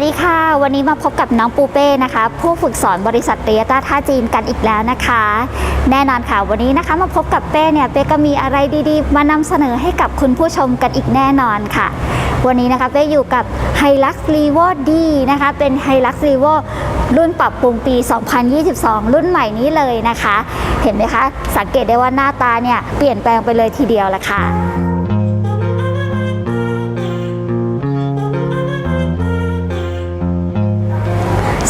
วัสดีค่ะ วันนี้มาพบกับน้องปูเป้นะคะ ผู้ฝึกสอนบริษัทเตียต้าท่าจีนกันอีกแล้วนะคะ แน่นอนค่ะวันนี้นะคะมาพบกับเป้เนี่ยเป้ก็มีอะไรดีๆ มานำเสนอให้กับคุณผู้ชมกันอีกแน่นอนค่ะ วันนี้นะคะเป้อยู่กับ h i l u x r e v o D นะคะ เป็น h i l u x r e v o รุ่นปรับปรุงปี 2022 รุ่นใหม่นี้เลยนะคะ เห็นไหมคะ สังเกตได้ว่าหน้าตาเนี่ยเปลี่ยนแปลงไปเลยทีเดียวละค่ะ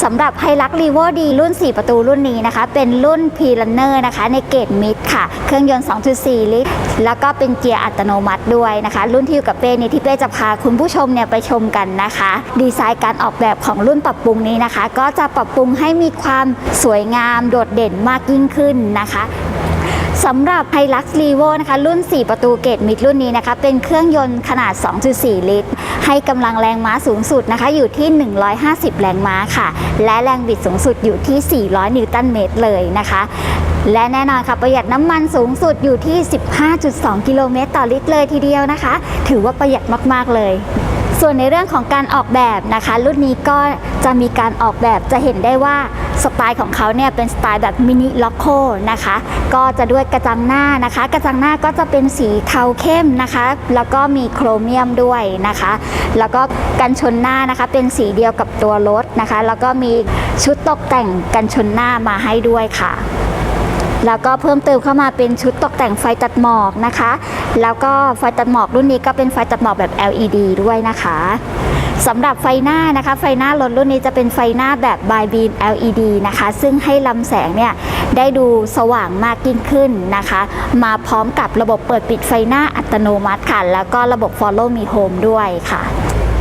สำหรับไฮลักรีโวดีรุ่น 4 ประตูรุ่นนี้นะคะ เป็นรุ่นพีลันเนอร์นะคะ ในเกรดมิดค่ะ เครื่องยนต์ 2.4 ลิตร แล้วก็เป็นเกียร์อัตโนมัติด้วยนะคะ รุ่นที่อยู่กับเป้นี่ที่เป้จะพาคุณผู้ชมเนี่ยไปชมกันนะคะ ดีไซน์การออกแบบของรุ่นปรับปรุงนี้นะคะ ก็จะปรับปรุงให้มีความสวยงามโดดเด่นมากยิ่งขึ้นนะคะ สำหรับ h i l u x r e v o นะคะรุ่น 4 ประตูเกตมิดรุ่นนี้นะคะเป็นเครื่องยนต์ขนาด 2.4 ลิตร ให้กำลังแรงม้าสูงสุดนะคะอยู่ที่ 150 แรงม้าค่ะ และแรงบิดสูงสุดอยู่ที่ 400 นิวตันเมตรเลยนะคะ และแน่นอนค่ะประหยัดน้ำมันสูงสุดอยู่ที่ 15.2 กิโลเมตรต่อลิตรเลยทีเดียวนะคะ ถือว่าประหยัดมาก ๆ เลย ส่วนในเรื่องของการออกแบบนะคะ รุ่นนี้ก็จะมีการออกแบบจะเห็นได้ว่าสไตล์ของเขาเนี่ยเป็นสไตล์แบบมินิล็อกโคนะคะ ก็จะด้วยกระจังหน้านะคะ กระจังหน้าก็จะเป็นสีเทาเข้มนะคะ แล้วก็มีโครเมียมด้วยนะคะ แล้วก็กันชนหน้านะคะ เป็นสีเดียวกับตัวรถนะคะ แล้วก็มีชุดตกแต่งกันชนหน้ามาให้ด้วยค่ะ แล้วก็เพิ่มเติมเข้ามาเป็นชุดตกแต่งไฟตัดหมอกนะคะ แล้วก็ไฟตัดหมอกรุ่นนี้ก็เป็นไฟตัดหมอกแบบ LED ด้วยนะคะสำหรับไฟหน้านะคะ ไฟหน้ารถรุ่นนี้จะเป็นไฟหน้าแบบ by beam LED นะคะ ซึ่งให้ลำแสงเนี่ยได้ดูสว่างมากยิ่งขึ้นนะคะ มาพร้อมกับระบบเปิดปิดไฟหน้าอัตโนมัติค่ะ แล้วก็ระบบ follow me home ด้วยค่ะ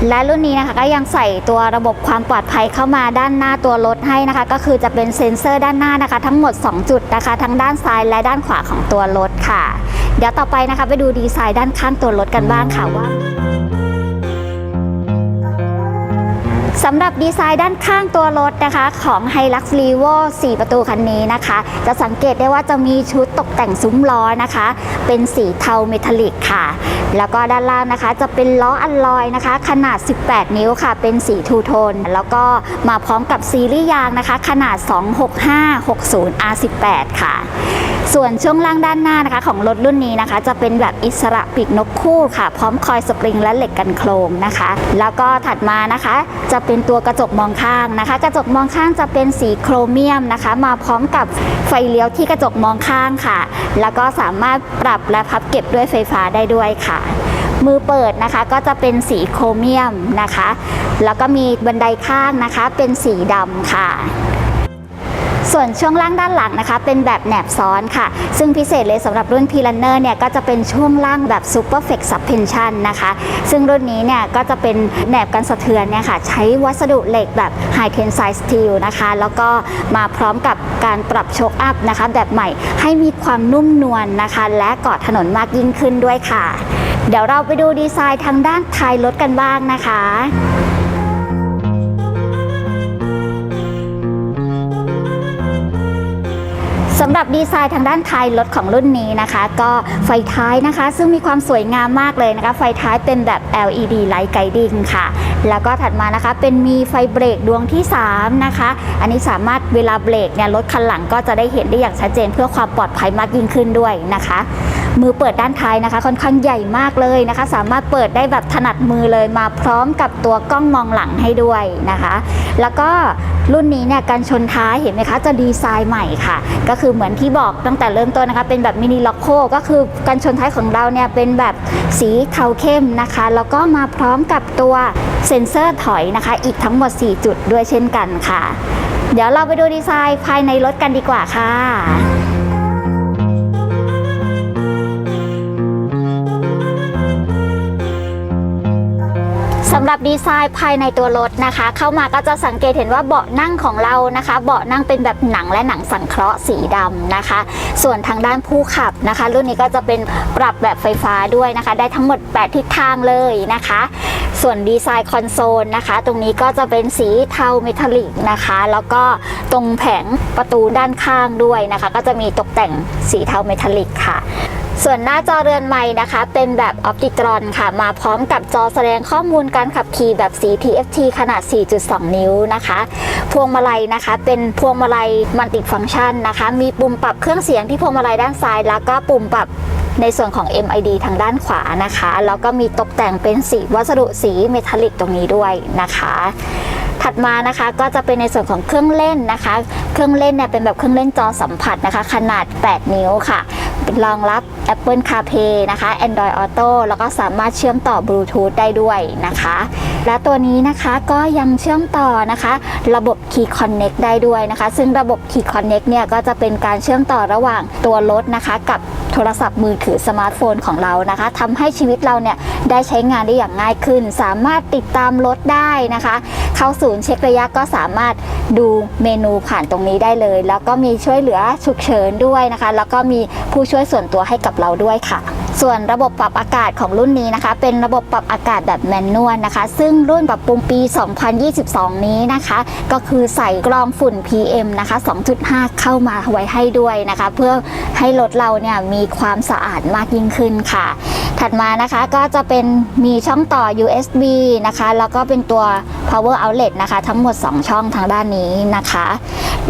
และรุ่นนี้นะคะก็ยังใส่ตัวระบบความปลอดภัยเข้ามาด้านหน้าตัวรถให้นะคะ ก็คือจะเป็นเซ็นเซอร์ด้านหน้านะคะ ทั้งหมด 2 จุดนะคะ ทั้งด้านซ้ายและด้านขวาของตัวรถค่ะ เดี๋ยวต่อไปนะคะไปดูดีไซน์ด้านข้างตัวรถกันบ้างค่ะว่า สำหรับดีไซน์ด้านข้างตัวรถนะคะ ของ Hilux Revo 4 ประตูคันนี้นะคะ จะสังเกตได้ว่าจะมีชุดตกแต่งซุ้มล้อนะคะ เป็นสีเทาเมทัลลิกค่ะ แล้วก็ด้านล่างนะคะ จะเป็นล้ออัลลอยนะคะ ขนาด 18 นิ้วค่ะ เป็นสีทูโทน แล้วก็มาพร้อมกับซีรีส์ยางนะคะ ขนาด 26560 R18 ค่ะส่วนช่วงล่างด้านหน้านะคะ ของรถรุ่นนี้นะคะ จะเป็นแบบอิสระปีกนกคู่ค่ะ พร้อมคอยสปริงและเหล็กกันโครงนะคะ แล้วก็ถัดมานะคะ จะเป็นตัวกระจกมองข้างนะคะ กระจกมองข้างจะเป็นสีโครเมียมนะคะ มาพร้อมกับไฟเลี้ยวที่กระจกมองข้างค่ะ แล้วก็สามารถปรับและพับเก็บด้วยไฟฟ้าได้ด้วยค่ะ มือเปิดนะคะก็จะเป็นสีโครเมียมนะคะ แล้วก็มีบันไดข้างนะคะ เป็นสีดำค่ะ ส่วนช่วงล่างด้านหลังนะคะ เป็นแบบแหนบซ้อนค่ะ ซึ่งพิเศษเลยสำหรับรุ่น p l a n n e r เนี่ยก็จะเป็นช่วงล่างแบบ Super f l e x Suspension นะคะ ซึ่งรุ่นนี้เนี่ยก็จะเป็นแหนบกันสะเทือนเนี่ยค่ะใช้วัสดุเหล็กแบบ High Tensile Steel นะคะ แล้วก็มาพร้อมกับการปรับโชคอัพนะคะ แบบใหม่ให้มีความนุ่มนวลนะคะ และเกาะถนนมากยิ่งขึ้นด้วยค่ะ เดี๋ยวเราไปดูดีไซน์ทางด้านท้ายรถกันบ้างนะคะ หรับดีไซน์ทางด้านท้ายรถของรุ่นนี้นะคะ ก็ไฟท้ายนะคะ ซึ่งมีความสวยงามมากเลยนะคะ ไฟท้ายเป็นแบบ LED Light Guiding ค่ะ แล้วก็ถัดมานะคะเป็นมีไฟเบรกดวงที่ 3 นะคะ อันนี้สามารถเวลาเบรกเนี่ยรถคันหลังก็จะได้เห็นได้อย่างชัดเจนเพื่อความปลอดภัยมากยิ่งขึ้นด้วยนะคะ มือเปิดด้านท้ายนะคะ ค่อนข้างใหญ่มากเลยนะคะ สามารถเปิดได้แบบถนัดมือเลยมาพร้อมกับตัวกล้องมองหลังให้ด้วยนะคะ แล้วก็รุ่นนี้เนี่ยการชนท้ายเห็นไหมคะ จะดีไซน์ใหม่ค่ะ ก็คือเหมือนที่บอกตั้งแต่เริ่มต้นนะคะ เป็นแบบมินิล็อกโคก็คือการชนท้ายของเราเนี่ยเป็นแบบสีเทาเข้มนะคะ แล้วก็มาพร้อมกับตัวเซ็นเซอร์ถอยนะคะ อีกทั้งหมด 4 จุดด้วยเช่นกันค่ะ เดี๋ยวเราไปดูดีไซน์ภายในรถกันดีกว่าค่ะ สำหรับดีไซน์ภายในตัวรถนะคะ เข้ามาก็จะสังเกตเห็นว่าเบาะนั่งของเรานะคะ เบาะนั่งเป็นแบบหนังและหนังสังเคราะห์สีดำนะคะ ส่วนทางด้านผู้ขับนะคะ รุ่นนี้ก็จะเป็นปรับแบบไฟฟ้าด้วยนะคะ ได้ทั้งหมด 8 ทิศทางเลยนะคะ ส่วนดีไซน์คอนโซลนะคะ ตรงนี้ก็จะเป็นสีเทาเมทัลลิกนะคะ แล้วก็ตรงแผงประตูด้านข้างด้วยนะคะ ก็จะมีตกแต่งสีเทาเมทัลลิกค่ะ ส่วนหน้าจอเรือนใหม่นะคะ เป็นแบบออปติตรอนค่ะ มาพร้อมกับจอแสดงข้อมูลการขับขี่แบบสี TFT ขนาด 4.2 นิ้วนะคะ พวงมาลัยนะคะ เป็นพวงมาลัยมัลติฟังก์ชันนะคะ มีปุ่มปรับเครื่องเสียงที่พวงมาลัยด้านซ้าย แล้วก็ปุ่มปรับในส่วนของ MID ทางด้านขวานะคะ แล้วก็มีตกแต่งเป็นสีวัสดุสีเมทัลลิกตรงนี้ด้วยนะคะ ถัดมานะคะก็จะเป็นในส่วนของเครื่องเล่นนะคะ เครื่องเล่นเนี่ยเป็นแบบเครื่องเล่นจอสัมผัสนะคะ ขนาด 8 นิ้วค่ะ รองรับ Apple CarPlay นะคะ Android Auto แล้วก็สามารถเชื่อมต่อบลูทูธได้ด้วยนะคะ และตัวนี้นะคะก็ยังเชื่อมต่อนะคะ ระบบ Key Connect ได้ด้วยนะคะ ซึ่งระบบ Key Connect เนี่ยก็จะเป็นการเชื่อมต่อระหว่างตัวรถนะคะกับ โทรศัพท์มือถือสมาร์ทโฟนของเรานะคะทำให้ชีวิตเราเนี่ยได้ใช้งานได้อย่างง่ายขึ้น สามารถติดตามรถได้นะคะ เข้าศูนย์เช็คระยะก็สามารถดูเมนูผ่านตรงนี้ได้เลย แล้วก็มีช่วยเหลือฉุกเฉินด้วยนะคะ แล้วก็มีผู้ช่วยส่วนตัวให้กับเราด้วยค่ะ ส่วนระบบปรับอากาศของรุ่นนี้นะคะ เป็นระบบปรับอากาศแบบแมนนวลนะคะ ซึ่งรุ่นปรับปรุงปี 2022 นี้นะคะ ก็คือใส่กรองฝุ่น PM นะคะ 2.5 เข้ามาไว้ให้ด้วยนะคะ เพื่อให้รถเราเนี่ยมีความสะอาดมากยิ่งขึ้นค่ะ ถัดมานะคะก็จะเป็นมีช่องต่อ USB นะคะ แล้วก็เป็นตัว power outlet นะคะ ทั้งหมด 2 ช่องทางด้านนี้นะคะ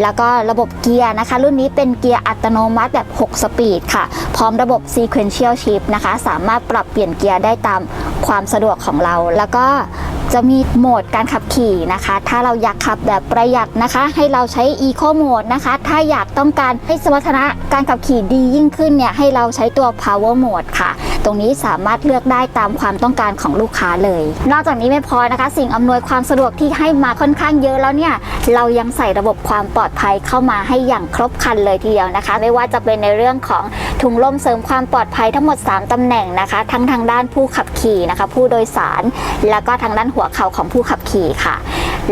แล้วก็ระบบเกียร์นะคะ รุ่นนี้เป็นเกียร์อัตโนมัติแบบ 6 สปีดค่ะ พร้อมระบบ sequential shift นะคะ สามารถปรับเปลี่ยนเกียร์ได้ตามความสะดวกของเรา แล้วก็ จะมีโหมดการขับขี่นะคะ ถ้าเราอยากขับแบบประหยัดนะคะ ให้เราใช้ eco mode นะคะ ถ้าอยากต้องการให้สมรรถนะการขับขี่ดียิ่งขึ้นเนี่ย ให้เราใช้ตัว power mode ค่ะ ตรงนี้สามารถเลือกได้ตามความต้องการของลูกค้าเลย นอกจากนี้ไม่พอนะคะ สิ่งอำนวยความสะดวกที่ให้มาค่อนข้างเยอะแล้วเนี่ย เรายังใส่ระบบความปลอดภัยเข้ามาให้อย่างครบครันเลยทีเดียวนะคะ ไม่ว่าจะเป็นในเรื่องของถุงลมเสริมความปลอดภัยทั้งหมด 3ตำแหน่งนะคะ ทั้งทางด้านผู้ขับขี่นะคะ ผู้โดยสาร แล้วก็ทางด้านหัวเข่าของผู้ขับขี่ค่ะ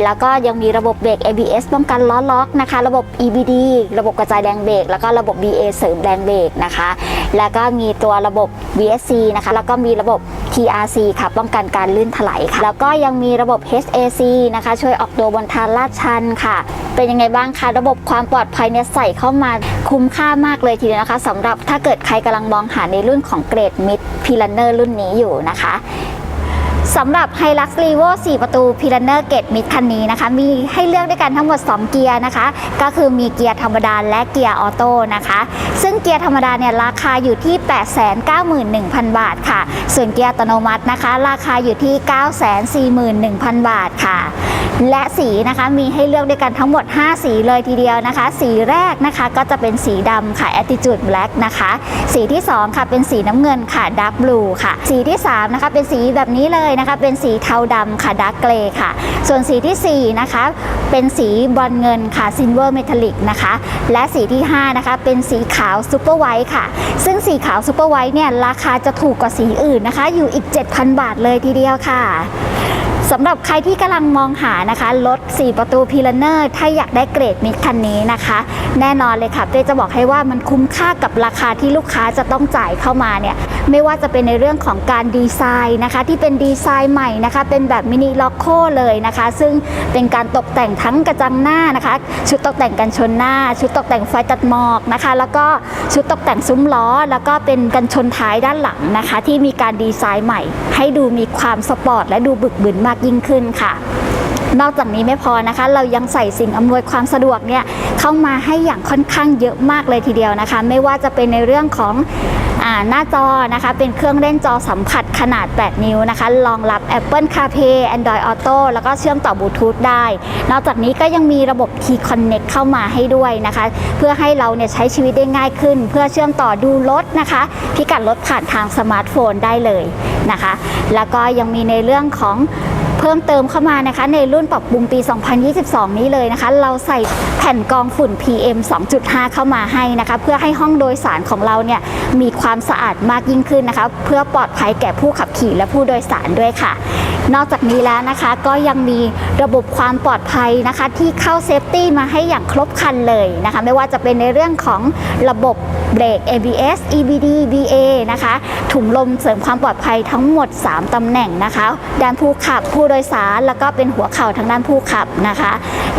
แล้วก็ยังมีระบบเบรก ABS ป้องกันล้อล็อกนะคะ ระบบ EBD ระบบกระจายแรงเบรกแล้วก็ระบบ BA เสริมแรงเบรกนะคะ แล้วก็มีตัวระบบ VSC นะคะ แล้วก็มีระบบ TRC ค่ะ ป้องกันการลื่นถลายค่ะ แล้วก็ยังมีระบบ HAC นะคะ ช่วยออกตัวบนทางลาดชันค่ะ เป็นยังไงบ้างคะ ระบบความปลอดภัยเนี่ยใส่เข้ามาคุ้มค่ามากเลยทีเดียวนะคะสำหรับถ้าเกิดใครกำลังมองหาในรุ่นของเกรดมิดพีลันเนอร์รุ่นนี้อยู่นะคะ สำหรับ Hilux Revo 4 ประตู p i l a n e r Gate Mid คันนี้นะคะ มีให้เลือกด้วยกันทั้งหมด 2 เกียร์นะคะ ก็คือมีเกียร์ธรรมดาและเกียร์ออโต้นะคะ ซึ่งเกียร์ธรรมดาเนี่ยราคาอยู่ที่ 891,000 บาทค่ะ ส่วนเกียร์อัตโนมัตินะคะ ราคาอยู่ที่ 941,000 บาทค่ะและสีนะคะมีให้เลือกด้วยกันทั้งหมด 5 สีเลยทีเดียวนะคะ สีแรกนะคะก็จะเป็นสีดำค่ะ Attitude Black นะคะ สีที่ 2 ค่ะเป็นสีน้ำเงินค่ะ Dark Blue ค่ะ สีที่ 3 นะคะเป็นสีแบบนี้เลยนะคะเป็นสีเทาดำค่ะดักเกรย์ค่ะ ส่วนสีทีสี่ 4 นะคะ เป็นสีบอลเงินค่ะซินเวอร์เมทัลลิกนะคะ และสีที่ 5 นะคะ เป็นสีขาวซูเปอร์ไวท์ค่ะ ซึ่งสีขาวซูเปอร์ไวท์เนี่ยราคาจะถูกกว่าสีอื่นนะคะ อยู่อีก 7,000 บาทเลยทีเดียวค่ะ สำหรับใครที่กำลังมองหานะคะรถ 4 ประตูพีลเนอร์ถ้าอยากได้เกรดมิดคันนี้นะคะ แน่นอนเลยค่ะเต้จะบอกให้ว่ามันคุ้มค่ากับราคาที่ลูกค้าจะต้องจ่ายเข้ามาเนี่ยไม่ว่าจะเป็นในเรื่องของการดีไซน์นะคะ ที่เป็นดีไซน์ใหม่นะคะ เป็นแบบมินิล็อกโคเลยนะคะ ซึ่งเป็นการตกแต่งทั้งกระจังหน้านะคะ ชุดตกแต่งกันชนหน้า ชุดตกแต่งไฟตัดหมอกนะคะ แล้วก็ชุดตกแต่งซุ้มล้อ แล้วก็เป็นกันชนท้ายด้านหลังนะคะ ที่มีการดีไซน์ใหม่ ให้ดูมีความสปอร์ตและดูบึกบึนมากยิ่งขึ้นค่ะ นอกจากนี้ไม่พอนะคะ เรายังใส่สิ่งอำนวยความสะดวกเนี่ยเข้ามาให้อย่างค่อนข้างเยอะมากเลยทีเดียวนะคะ ไม่ว่าจะเป็นในเรื่องของหน้าจอนะคะ เป็นเครื่องเล่นจอสัมผัสขนาด 8 นิ้วนะคะรองรับ Apple CarPlay Android Auto แล้วก็เชื่อมต่อบลูทูธได้ นอกจากนี้ก็ยังมีระบบ Key Connect เข้ามาให้ด้วยนะคะ เพื่อให้เราเนี่ยใช้ชีวิตได้ง่ายขึ้น เพื่อเชื่อมต่อดูรถนะคะ พิกัดรถผ่านทางสมาร์ทโฟนได้เลยนะคะ แล้วก็ยังมีในเรื่องของ พิ่มเติมเข้ามานะคะ ในรุ่นปรับปรุงปี 2022 นี้เลยนะคะ เราใส่แผ่นกองฝุ่น PM 2.5 เข้ามาให้นะคะ เพื่อให้ห้องโดยสารของเราเนี่ยมีความสะอาดมากยิ่งขึ้นนะคะ เพื่อปลอดภัยแก่ผู้ขับขี่และผู้โดยสารด้วยค่ะ นอกจากนี้แล้วนะคะก็ยังมีระบบความปลอดภัยนะคะ ที่เข้าเซฟตี้มาให้อย่างครบครันเลยนะคะ ไม่ว่าจะเป็นในเรื่องของระบบ เบรก ABS EBD BA นะคะ ถุงลมเสริมความปลอดภัยทั้งหมด 3 ตำแหน่งนะคะ ด้านผู้ขับผู้โดยสาร แล้วก็เป็นหัวเข่าทางด้านผู้ขับนะคะ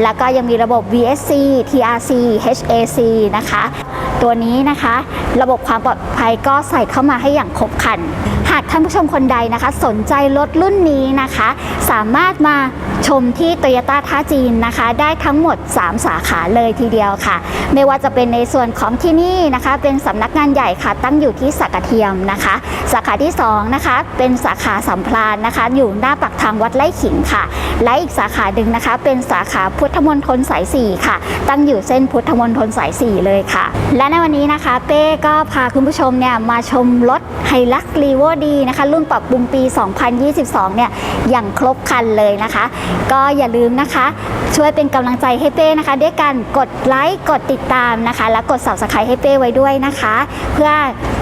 แล้วก็ยังมีระบบ VSC TRC HAC นะคะ ตัวนี้นะคะ ระบบความปลอดภัยก็ใส่เข้ามาให้อย่างครบครันากท่านผู้ชมคนใดนะคะ สนใจรถรุ่นนี้นะคะ สามารถมาชมที่โตโยต้าท่าจีนนะคะ ได้ทั้งหมด 3 สาขาเลยทีเดียวค่ะ ไม่ว่าจะเป็นในส่วนของที่นี่นะคะ เป็นสำนักงานใหญ่ค่ะ ตั้งอยู่ที่สักกะเทียมนะคะ สาขาที่2นะคะเป็นสาขาสัมพลานนะคะ อยู่หน้าปากทางวัดไร่ขิงค่ะ และอีกสาขาหนึ่งนะคะ เป็นสาขาพุทธมณฑลสาย4ค่ะ ตั้งอยู่เส้นพุทธมณฑลสาย4เลยค่ะ และในวันนี้นะคะเป้ก็พาคุณผู้ชมเนี่ยมาชมรถไฮลักรีโวดีนะคะ รุ่นปรับปรุงปี 2022 เนี่ยอย่างครบครันเลยนะคะ ก็อย่าลืมนะคะ ช่วยเป็นกำลังใจให้เป้นะคะ ด้วยการกดไลค์กดติดตามนะคะ และกด subscribe ให้เป้ไว้ด้วยนะคะ เพื่อ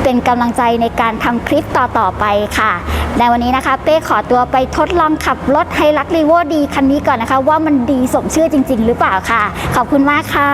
เป็นกำลังใจในการทำคลิปต่อๆไปค่ะ ในวันนี้นะคะ เป้ขอตัวไปทดลองขับรถไฮลักรีโวดีคันนี้ก่อนนะคะ ว่ามันดีสมชื่อจริง ๆ หรือเปล่าค่ะ ขอบคุณมากค่ะ